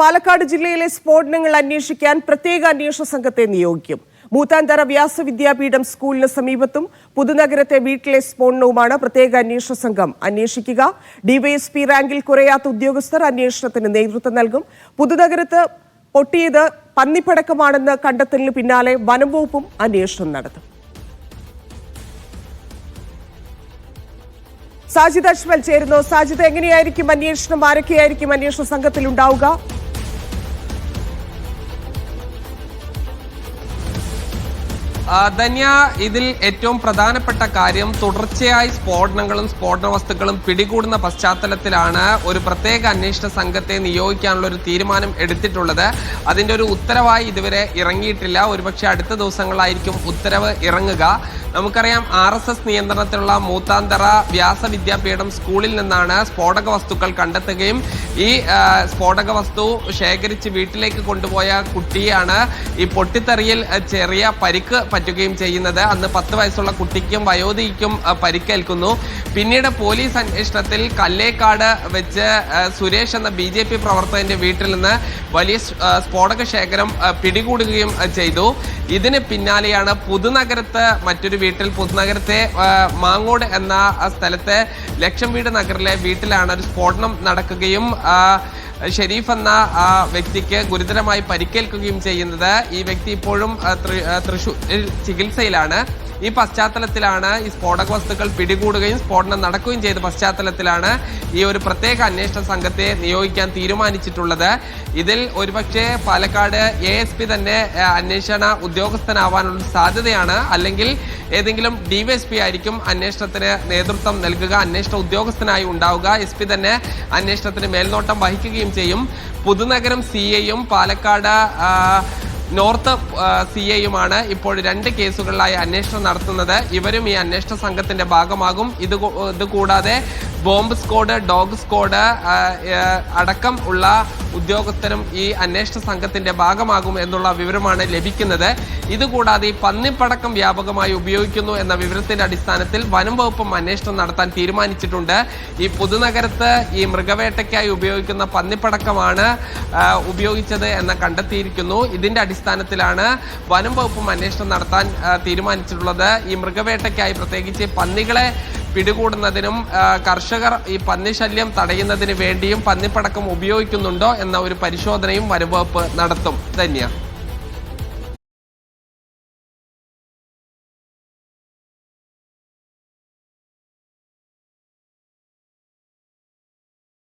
പാലക്കാട് ജില്ലയിലെ സ്ഫോടനങ്ങൾ അന്വേഷിക്കാൻ പ്രത്യേക അന്വേഷണ സംഘത്തെ നിയോഗിക്കും. മൂത്താന്തറ വ്യാസവിദ്യാപീഠം സ്കൂളിന് സമീപത്തും പുതുനഗരത്തെ വീട്ടിലെ സ്ഫോടനവുമാണ് പ്രത്യേക അന്വേഷണ സംഘം അന്വേഷിക്കുക. ഡിവൈഎസ്പി റാങ്കിൽ കുറയാത്ത ഉദ്യോഗസ്ഥർ അന്വേഷണത്തിന് നേതൃത്വം നൽകും. പുതുനഗരത്ത് പൊട്ടിയത് പന്നിപ്പടക്കമാണെന്ന് കണ്ടെത്തലിന് പിന്നാലെ വനംവകുപ്പും അന്വേഷണം നടത്തും. സാജിദ് അജ്മൽ ചേരുന്നു. സാജിദ് എങ്ങനെയായിരിക്കും അന്വേഷണം? ആരൊക്കെയായിരിക്കും അന്വേഷണ സംഘത്തിൽ ഉണ്ടാവുക ധന്യ ഇതിൽ ഏറ്റവും പ്രധാനപ്പെട്ട കാര്യം തുടർച്ചയായി സ്ഫോടനങ്ങളും സ്ഫോടന വസ്തുക്കളും പിടികൂടുന്ന പശ്ചാത്തലത്തിലാണ് ഒരു പ്രത്യേക അന്വേഷണ സംഘത്തെ നിയോഗിക്കാനുള്ള ഒരു തീരുമാനം എടുത്തിട്ടുള്ളത്. അതിന്റെ ഒരു ഉത്തരവായി ഇതുവരെ ഇറങ്ങിയിട്ടില്ല. ഒരുപക്ഷെ അടുത്ത ദിവസങ്ങളായിരിക്കും ഉത്തരവ് ഇറങ്ങുക. നമുക്കറിയാം ആർ എസ് എസ് നിയന്ത്രണത്തിലുള്ള മൂത്താന്തറ വ്യാസ വിദ്യാപീഠം സ്കൂളിൽ നിന്നാണ് സ്ഫോടക വസ്തുക്കൾ കണ്ടെത്തുകയും ഈ സ്ഫോടക വസ്തു ശേഖരിച്ച് വീട്ടിലേക്ക് കൊണ്ടുപോയ കുട്ടിയാണ് ഈ പൊട്ടിത്തെറിയിൽ ചെറിയ പരിക്ക് പറ്റുകയും ചെയ്യുന്നത്. അന്ന് പത്ത് വയസ്സുള്ള കുട്ടിക്കും വയോധികയ്ക്കും പരിക്കേൽക്കുന്നു. പിന്നീട് പോലീസ് അന്വേഷണത്തിൽ കല്ലേക്കാട് വെച്ച് സുരേഷ് എന്ന ബി ജെ പി പ്രവർത്തകന്റെ വീട്ടിൽ നിന്ന് വലിയ സ്ഫോടക ശേഖരം പിടികൂടുകയും ചെയ്തു. ഇതിന് പിന്നാലെയാണ് പുതുനഗരത്ത് മറ്റൊരു വീട്ടിൽ പുതുനഗരത്തെ മാങ്ങോട് എന്ന സ്ഥലത്തെ ലക്ഷം വീട് നഗറിലെ വീട്ടിലാണ് ഒരു സ്ഫോടനം നടക്കുകയും ഷെരീഫ് എന്ന വ്യക്തിക്ക് ഗുരുതരമായി പരിക്കേൽക്കുകയും ചെയ്യുന്നത്. ഈ വ്യക്തി ഇപ്പോഴും തൃശൂർ ചികിത്സയിലാണ്. ഈ പശ്ചാത്തലത്തിലാണ് ഈ സ്ഫോടക വസ്തുക്കൾ പിടികൂടുകയും സ്ഫോടനം നടക്കുകയും ചെയ്ത പശ്ചാത്തലത്തിലാണ് ഈ ഒരു പ്രത്യേക അന്വേഷണ സംഘത്തെ നിയോഗിക്കാൻ തീരുമാനിച്ചിട്ടുള്ളത്. ഇതിൽ ഒരുപക്ഷെ പാലക്കാട് എ തന്നെ അന്വേഷണ ഉദ്യോഗസ്ഥനാവാനുള്ള സാധ്യതയാണ്. അല്ലെങ്കിൽ ഏതെങ്കിലും ഡിവൈഎസ്പി ആയിരിക്കും അന്വേഷണത്തിന് നേതൃത്വം നൽകുക അന്വേഷണ ഉദ്യോഗസ്ഥനായി ഉണ്ടാവുക. എസ് പി തന്നെ അന്വേഷണത്തിന് മേൽനോട്ടം വഹിക്കുകയും ചെയ്യും. പുതുനഗരം സി എയും പാലക്കാട് നോർത്ത് സി എയുമാണ് ഇപ്പോൾ രണ്ട് കേസുകളിലായി അന്വേഷണം നടത്തുന്നത്. ഇവരും ഈ അന്വേഷണ സംഘത്തിന്റെ ഭാഗമാകും. ഇത് ഇതുകൂടാതെ ഇത് കൂടാതെ ബോംബ് സ്ക്വാഡ് ഡോഗ് സ്ക്വാഡ് അടക്കം ഉള്ള ഉദ്യോഗസ്ഥരും ഈ അന്വേഷണ സംഘത്തിന്റെ ഭാഗമാകും എന്നുള്ള വിവരമാണ് ലഭിക്കുന്നത്. ഇതുകൂടാതെ പന്നിപ്പടക്കം വ്യാപകമായി ഉപയോഗിക്കുന്നു എന്ന വിവരത്തിന്റെ അടിസ്ഥാനത്തിൽ വനം വകുപ്പും അന്വേഷണം നടത്താൻ തീരുമാനിച്ചിട്ടുണ്ട്. ഈ പുതുനഗരത്ത് ഈ മൃഗവേട്ടയ്ക്കായി ഉപയോഗിക്കുന്ന പന്നിപ്പടക്കമാണ് ഉപയോഗിച്ചത് എന്ന് കണ്ടെത്തിയിരിക്കുന്നു. ഇതിന്റെ അടിസ്ഥാനത്തിലാണ് വനം വകുപ്പും അന്വേഷണം നടത്താൻ തീരുമാനിച്ചിട്ടുള്ളത്. ഈ മൃഗവേട്ടയ്ക്കായി പ്രത്യേകിച്ച് പന്നികളെ പിടികൂടുന്നതിനും കർഷകർ ഈ പന്നിശല്യം തടയുന്നതിന് വേണ്ടിയും പന്നിപ്പടക്കം ഉപയോഗിക്കുന്നുണ്ടോ എന്ന ഒരു പരിശോധനയും വനംവകുപ്പ് നടത്തും. ധന്യ.